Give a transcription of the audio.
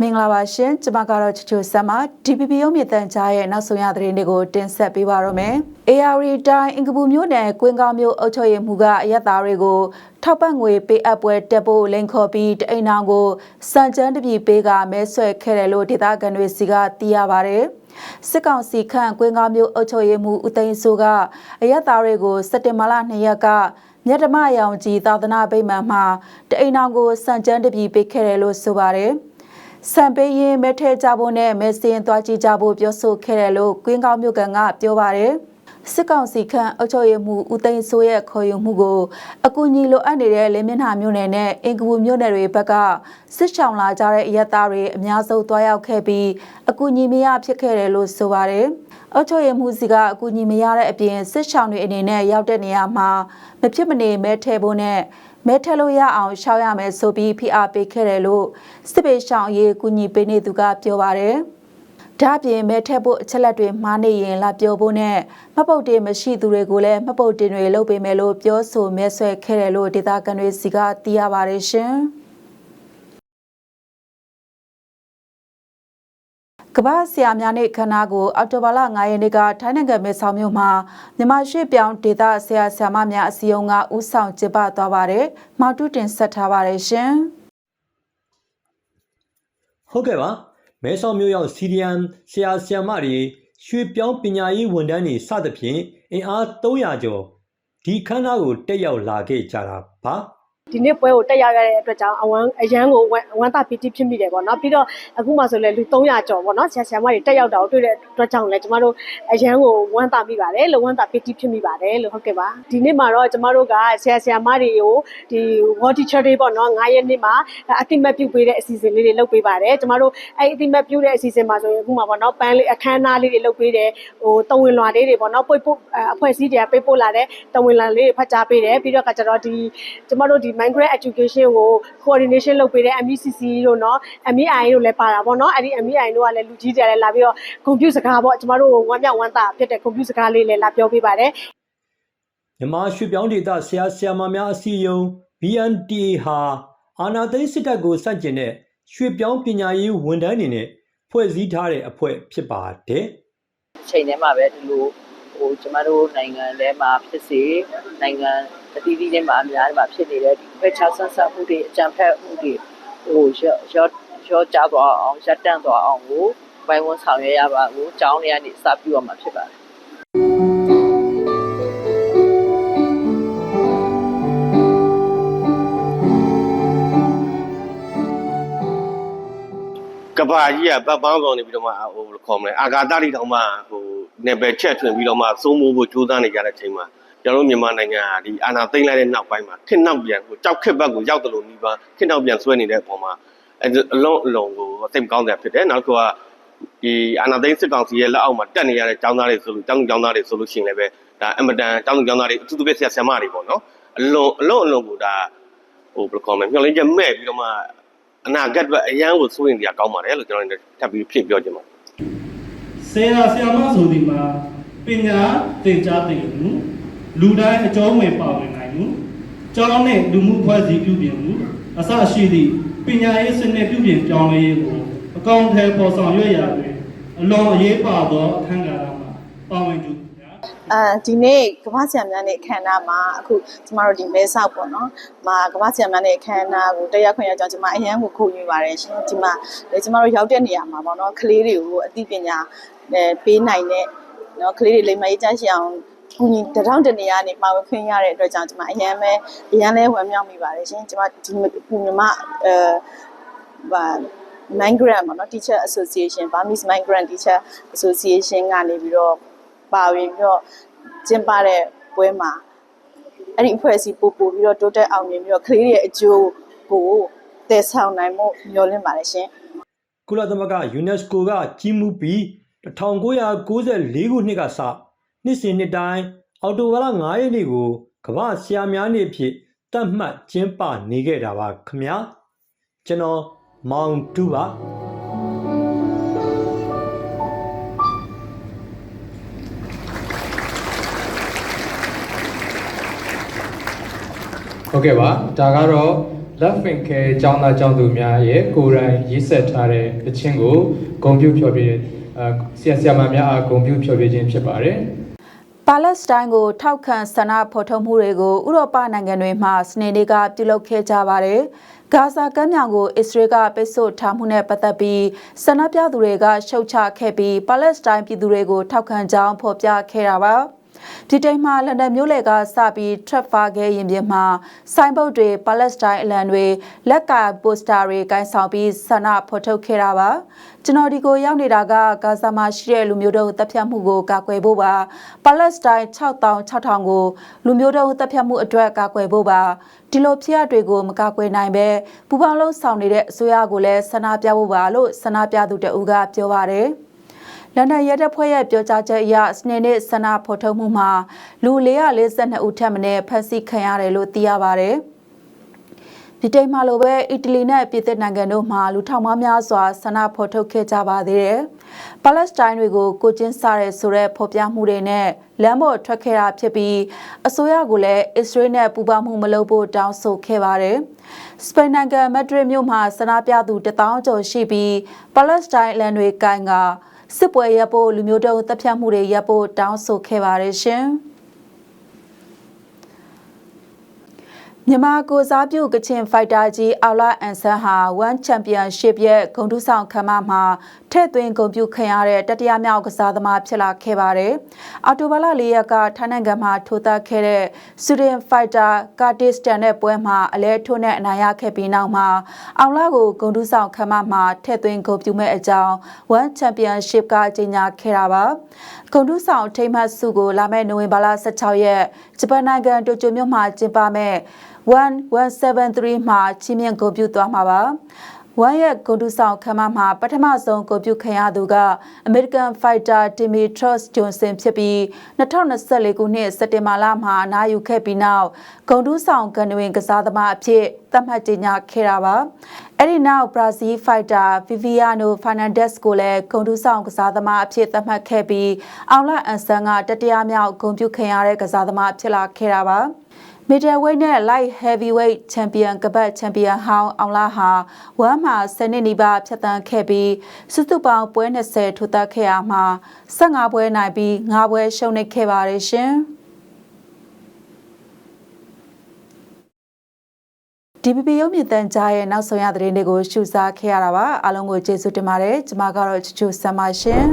မင်္ဂလာပါရှင်ကျမကတော့ချချိုဆမ်မ DPP ရုံးမြတန်ကြားရဲ့နောက်ဆုံးရသတင်းတွေကိုတင်ဆက်ပေးပါရမယ်။ AR တိုင်းအင်္ဂပူမြို့နယ်ကွင်းကောင်းမြို့အုပ်ချုပ်ရေးမှူးကအရက်သားတွေကိုထောက်ပံ့ငွေပေးအပ်ပွဲတက်ဖို့လိန်ခေါ်ပြီးတအိမ်အောင်ကိုစံချမ်းတပြီပေးကမဲဆွဲခဲ့တယ်လို့ဒေသခံတွေစီကသိရပါဗျ။စစ်ကောင်စီခန့်ကွင်းကောင်းမြို့အုပ်ချုပ်ရေးမှူးဦးသိန်းစိုးကအရက်သားတွေကိုစက်တင်ဘာလ2ရက်က မြတ်ဓမ္မရောင်ကြီးသာသနာ့ဗိမာန်မှာတအိမ်အောင်ကိုစံချမ်းတပြီပေးခဲ့တယ်လို့ဆိုပါတယ်။စံပေးရင်မဲထဲကြဖို့နဲ့မဲစရင်သွားကြည့်ကြဖို့ပြောဆိုခဲ့တယ်လို့ကွင်းကောင်းမြို့ကန်ကပြောပါတယ်စစ်ကောင်စီခန့်အုပ်ချုပ်ရေးမှူးဦးသိန်းစိုးရဲ့ခေါ်ယူမှုကိုအကူအညီလိုအပ်နေတဲ့လင်းမျက်နှာမြို့နယ်နဲ့အင်ကူမြို့နယ်တွေဘက်ကစစ်ဆောင်လာကြတဲ့အရက်သားတွေအများဆုံးတွားရောက်ခဲ့ပြီးအကူအညီမရဖြစ်ခဲ့တယ်လို့ဆိုပါတယ် အုပ်ချုပ်ရေးမှူးစီကအကူအညီမရတဲ့အပြင်စစ်ဆောင်တွေအနေနဲ့ရောက်တဲ့နေရာမှာမဖြစ်မနေမဲထဲဖို့နဲ့မဲထက်လို့ရအောင်ရှောက်ရမယ်ဆိုပြီးဖိအားပေးခဲ့တယ်လို့စစ်ပေးရှောင်းအရေးကူညီပေးနေသူကပြောပါတယ်။ဒါ့အပြင်မဲထက်ဖို့အချက်လက်တွေမှားနေရင်လာပြောဖို့နဲ့မှတ်ပုတ်တွေမရှိသူတွေကိုလည်းမှတ်ပုတ်တင်တွေလုပ်ပေးမယ်လို့ပြောဆိုမဲဆွဲခဲ့တယ်လို့ဒေသခံတွေစီကသိရပါတယ်ရှင်။ ကမ္ဘာဆရာများနေ့ခန္ဓာကိုအော်တိုဘာလ9ရက်နေ့ကထိုင်းနိုင်ငံမဲဆောက်မြို့မှာမြန်မာရွှေ့ပြောင်းဒေသဆရာဆရာမများအစည်းအရုံးကဥဆောင်ကျင်းပသွားပါတယ်။မောက်တုတင်ဆက်ထားပါတယ်ရှင်။ဟုတ်ကဲ့ပါမဲဆောက်မြို့ရောက်စီရီယန်ဆရာဆရာမတွေရွှေပြောင်းပညာရေးဝန်ထမ်းတွေစသဖြင့်အင်အား300ကျော်ဒီခန်းသားကိုတက်ရောက်လာခဲ့ကြတာပါ ဒီနေ့ပွဲကိုတက်ရောက်ရတဲ့အတွက်ကြောင့်အဝမ်းအရန်ကိုဝမ်းဝမ်းသာပီတိဖြစ်မိတယ်ပေါ့နော်ပြီးတော့အခုမှဆိုလဲလူ300ကျော်ပေါ့နော်ဆရာဆရာမတွေတက်ရောက်တာကိုတွေ့တဲ့အတွက်ကြောင့်လည်းကျမတို့အရန်ကိုဝမ်းသာမိပါတယ်လို့ဝမ်းသာပီတိဖြစ်မိပါတယ်လို့ဟုတ်ကဲ့ပါဒီနေ့မှာတော့ကျမတို့ကဆရာဆရာမတွေကိုဒီ World Teacher Day ပေါ့နော်9ရက်နေ့မှာအတိမတ်ပြုပေးတဲ့အစီအစဉ်လေးတွေလုပ်ပေးပါတယ်ကျမတို့အဲ့အတိမတ်ပြုတဲ့အစီအစဉ်မှာဆိုရင်အခုမှပေါ့နော်ပန်းလေးအခမ်းအနားလေးတွေလုပ်ပေးတယ်ဟိုတဝင်လွာလေးတွေပေါ့နော်ပွိတ်ပုတ်အဖွဲ့အစည်းတွေကပေးပို့လာတဲ့တဝင်လွာလေးတွေဖတ်ကြားပေးတယ်ပြီးတော့ကကျတော့ဒီကျမတို့ဒီ migrant education ကို coordination လုပ်ပေးတဲ့ MECC တို့เนาะ MEI တို့လည်းပါတာပေါ့เนาะအဲ့ဒီ MEI တို့ကလည်းလူကြီးတွေလည်းလာပြီးတော့ computer စကားပေါ့ကျမတို့ဝမ်းမြောက်ဝမ်းသာဖြစ်တဲ့ computer စကားလေးလည်းလာပြောပေးပါတယ် မြန်မာရွှေပြောင်းဒေသဆရာဆရာမများအစည်းအရုံး BNTA ဟာအာနာသိန်းစစ်တပ်ကိုစန့်ကျင်တဲ့ရွှေပြောင်းပညာရေးဝန်ထမ်းတွေနဲ့ဖွဲ့စည်းထားတဲ့အဖွဲ့ဖြစ်ပါတယ် ချိန်ထဲမှာပဲဒီလိုဟိုကျမတို့နိုင်ငံထဲမှာဖြစ်စေနိုင်ငံ အသီးသီးထဲမှာအများကြီးမှာဖြစ်နေတဲ့ဒီခွဲခြားဆန်းဆက်မှုတွေအကြံဖက်မှုတွေဟိုရောရောရောကြသွားအောင်ရပ်တန့်သွားအောင်ကိုဘိုင်းဝန်ဆောင်ရွက်ရပါကိုကျောင်းတွေကနေစပြုရမှာဖြစ်ပါတယ်ကဘာကြီးကပတ်ပန်းဆောင်နေပြီးတော့မှဟိုဘယ်လိုခေါ်မလဲအာဂါတတွေတောင်မှဟိုနယ်ပယ်ချက်ထွင်ပြီးတော့မှစိုးမိုးဖို့ကြိုးစားနေကြတဲ့အချိန်မှာ ကျွန်တော်တို့မြန်မာနိုင်ငံကဒီအာဏာသိမ်းလိုက်တဲ့နောက်ပိုင်းမှာခင်းနောက်ပြန်ဟိုကြောက်ခက်ဘက်ကိုရောက်တယ်လို့နှီးပါခင်းနောက်ပြန်ဆွဲနေတဲ့အပေါ်မှာအအလုံးအလုံးကိုစိတ်မကောင်းစရာဖြစ်တယ်နောက်တစ်ခုကဒီအာဏာသိမ်းစစ်ကောင်စီရဲ့လက်အောက်မှာတက်နေရတဲ့ចောင်းသားတွေဆိုလို့ចောင်းចောင်းသားတွေဆိုလို့ရှိရင်လည်းပဲဒါအင်မတန်ចောင်းចောင်းသားတွေအထူးသဖြင့်ဆရာဆရာမတွေပေါ့နော်အလုံးအလုံးအလုံးကိုဒါဟိုဘယ်လိုခေါ်မလဲမျှော်လင့်ချက်မဲ့ပြီးတော့မှ အနာဂတ်အတွက်အရန်ကိုစိုးရင်တရားကောင်းပါတယ်လို့ကျွန်တော်ထပ်ပြီးဖြစ်ပြောချင်ပါတယ် ဆရာဆရာမဆိုဒီမှာပညာသင်ကြားသင်မှု လူတိုင်းအကျောင်းဝင်ပါဝင်နိုင်မှုကျောင်းနဲ့လူမှုဖွဲ့စည်းပြုပြင်မှုအစရှိသည့်ပညာရေးစနစ်ပြုပြင်ပြောင်းလဲရေးကိုအကောင့်ထဲပေါ်ဆောင်ရွက်ရာတွင်အလွန်အရေးပါသောအခန်းကဏ္ဍမှာပါဝင်သူများအဲဒီနေ့ကမ္ဘာဆရာများနေ့အခမ်းအနားမှာအခုကျမတို့ဒီမဲဆောက်ပေါ့နော်။မှာကမ္ဘာဆရာများနေ့အခမ်းအနားကိုတက်ရောက်ခွင့်ရကြောင်းကျမအရန်ကိုခုယူပါတယ်ရှင်။ဒီမှာလေကျမတို့ရောက်တဲ့နေရာမှာပေါ့နော်ကလေးတွေကိုအသိပညာအဲပေးနိုင်တဲ့နော်ကလေးတွေလိမ္မာရေးချမ်းရှိအောင် ခုညီတထောင်တနေရာနေပါဝင်ခွင့်ရတဲ့အတွက်ကြောင့်ကျမအရန်ပဲအရန်လဲဝမ်းမြောက်မိပါတယ်ရှင်။ကျမဒီခုမြမအဲဘာ migrant ပေါ့နော် teacher association Burmese migrant teacher association ကနေပြီးတော့ပါဝင်ပြီးတော့ကျင်းပတဲ့ပွဲမှာအဲ့ဒီအဖွဲ့အစည်းပို့ပို့ပြီးတော့တိုးတက်အောင်မြင်ပြီးတော့ကလေးတွေရဲ့အကျိုးကိုတည်ဆောင်နိုင်မှုမျှော်လင့်ပါတယ်ရှင်ကုလသမဂ္ဂ UNESCO ကကြီးမှုပြီး1994ခုနှစ်ကစ နှစ်စဉ်နှစ်တိုင်းအောက်တိုဘာလ9ရက်နေ့ကိုကမ္ဘာဆရာများနေ့ဖြစ်သတ်မှတ်ကျင်းပနေခဲ့တာပါခင်ဗျာကျွန်တော်မောင်တူပါဟုတ်ကဲ့ပါဒါကတော့ Love and Care ကျောင်းသားကျောင်းသူများရဲ့ကိုယ်တိုင်ရေးဆက်ထားတဲ့တခြင်းကိုဂုဏ်ပြုဖျော်ဖြေအာဆရာဆရာမများအားဂုဏ်ပြုဖျော်ဖြေခြင်းဖြစ်ပါတယ်။ ပါလက်စတိုင်းကိုထောက်ခံဆန္ဒဖော်ထုတ်မှုတွေကိုဥရောပနိုင်ငံတွေမှာစနေနေ့ကပြုလုပ်ခဲ့ကြပါတယ်။ဂါဇာကမ်းမြောင်ကိုအစ္စရေးကပိတ်ဆို့ထားမှုနဲ့ပတ်သက်ပြီးဆန္ဒပြသူတွေကရှုတ်ချခဲ့ပြီးပါလက်စတိုင်းပြည်သူတွေကိုထောက်ခံကြောင်းဖော်ပြခဲ့တာပါ။ ပြည်တိုင်မှာလန်ဒန်မြို့လေကစပြီး Trafalgar ရင်ပြင်မှာဆိုင်းဘုတ်တွေပါလက်စတိုင်းအလံတွေလက်ကပိုစတာတွေကိုင်ဆောင်ပြီးဆန္ဒဖော်ထုတ်ခဲ့တာပါကျွန်တော်ဒီကိုရောက်နေတာကဂါဇာမှာရှိတဲ့လူမျိုးတုံးတပ်ဖြတ်မှုကိုကာကွယ်ဖို့ပါပါလက်စတိုင်း6000 6000ကိုလူမျိုးတုံးတပ်ဖြတ်မှုအတွက်ကာကွယ်ဖို့ပါဒီလိုဖြစ်ရတွေကိုမကာကွယ်နိုင်ပဲပူပေါင်းလုံးဆောင်နေတဲ့အစိုးရကိုလည်းဆန္ဒပြဖို့ပါလို့ဆန္ဒပြသူတအူးကပြောပါတယ် လန်ဒန်ရဲတပ်ဖွဲ့ရဲ့ပြောကြားချက်အရစနေနေ့ဆန္ဒဖော်ထုတ်မှုမှာလူ442ဦးထက်မနည်းဖမ်းဆီးခံရတယ်လို့သိရပါတယ်။ဒီတိမ်မှာလိုပဲအီတလီနဲ့ပြည်သစ်နိုင်ငံတို့မှာလူထောင်များများစွာဆန္ဒဖော်ထုတ်ခဲ့ကြပါသေးတယ်။ပါလက်စတိုင်းတွေကိုကိုချင်းစားရဲဆိုတဲ့ဖော်ပြမှုတွေနဲ့လမ်းပေါ်ထွက်ခဲ့တာဖြစ်ပြီးအစိုးရကလည်းအစ္စရေးနဲ့ပူးပေါင်းမှုမလုပ်ဖို့တောင်းဆိုခဲ့ပါတယ်။စပိန်နိုင်ငံမက်ဒရစ်မြို့မှာဆန္ဒပြသူ1000ကျော်ရှိပြီးပါလက်စတိုင်းလန်တွေကိုင်က စစ်ပွဲရပ်ဖို့လူမျိုးတုံးတပ်ဖြတ်မှုတွေရပ်ဖို့တောင်းဆိုခဲ့ပါတယ်ရှင်။မြန်မာကိုစားပြုကချင်ဖိုက်တာကြီးအော်လာအန်ဆန်ဟာ1 Championship ရဲ့ဂုဏ်ထူးဆောင်ခမ်းမမှာ ထည့်သွင်းဂုဏ်ပြုခံရတဲ့တတိယမြောက်ကစားသမားဖြစ်လာခဲ့ပါတယ်။အော်တိုဘာလ၄ရက်ကထိုင်းနိုင်ငံမှာထိုးသက်ခဲ့တဲ့စူဒင်ဖိုက်တာကာတစ်စတန်တဲ့ပွဲမှာအလဲထိုးနဲ့အနိုင်ရခဲ့ပြီးနောက်မှာအောင်လာကိုဂုဏ်ထူးဆောင်ခမ်းမမှာထည့်သွင်းဂုဏ်ပြုမဲ့အကြောင်း1 Championship ကကြေညာခဲ့တာပါ။ဂုဏ်ထူးဆောင်ထိမ့်မှတ်စုကိုလာမယ့်နိုဝင်ဘာလ16ရက်ဂျပန်နိုင်ငံတိုကျိုမြို့မှာကျင်းပမဲ့1173မှာချီးမြှင့်ဂုဏ်ပြုသွားမှာပါ ဝမ်ရဲ့ဂုဏ်တူဆောင်ခမ်းမမှာပထမဆုံးဂုဏ်ပြုခံရသူကအမေရိကန်ဖိုက်တာတီမီထရော့စ်ဂျွန်ဆင်ဖြစ်ပြီး2024ခုနှစ်စက်တင်ဘာလမှာနာယူခဲ့ပြီးနောက်ဂုဏ်တူဆောင်ကန်တွင်ကစားသမားအဖြစ်သတ်မှတ်ကြေညာခဲ့တာပါအဲ့ဒီနောက်ဘရာဇီးဖိုက်တာဗီဗီယာနိုဖာနန်ဒက်စ်ကိုလည်းဂုဏ်တူဆောင်ကစားသမားအဖြစ်သတ်မှတ်ခဲ့ပြီးအောင်လအန်ဆန်ကတတိယမြောက်ဂုဏ်ပြုခံရတဲ့ကစားသမားဖြစ်လာခဲ့တာပါ မီတာဝိတ်နဲ့ light heavyweight champion ကပတ် champion ဟောင်းအောင်လာဟာဝမ်မှာ10နှစ်နီးပါးဖြတ်တန်းခဲ့ပြီးစုစုပေါင်းပွဲ20ထိုးသက်ခဲ့ရမှာ15ပွဲနိုင်ပြီး9ပွဲရှုံးနိမ့်ခဲ့ပါတယ်ရှင်။ DPP ရုပ်မြင့်တန်ကြားရဲ့နောက်ဆုံးရသတင်းတွေကိုရှုစားခဲ့ရတာပါအားလုံးကိုကျေးဇူးတင်ပါတယ်ကျွန်မကတော့ချူချူဆမ်ပါရှင်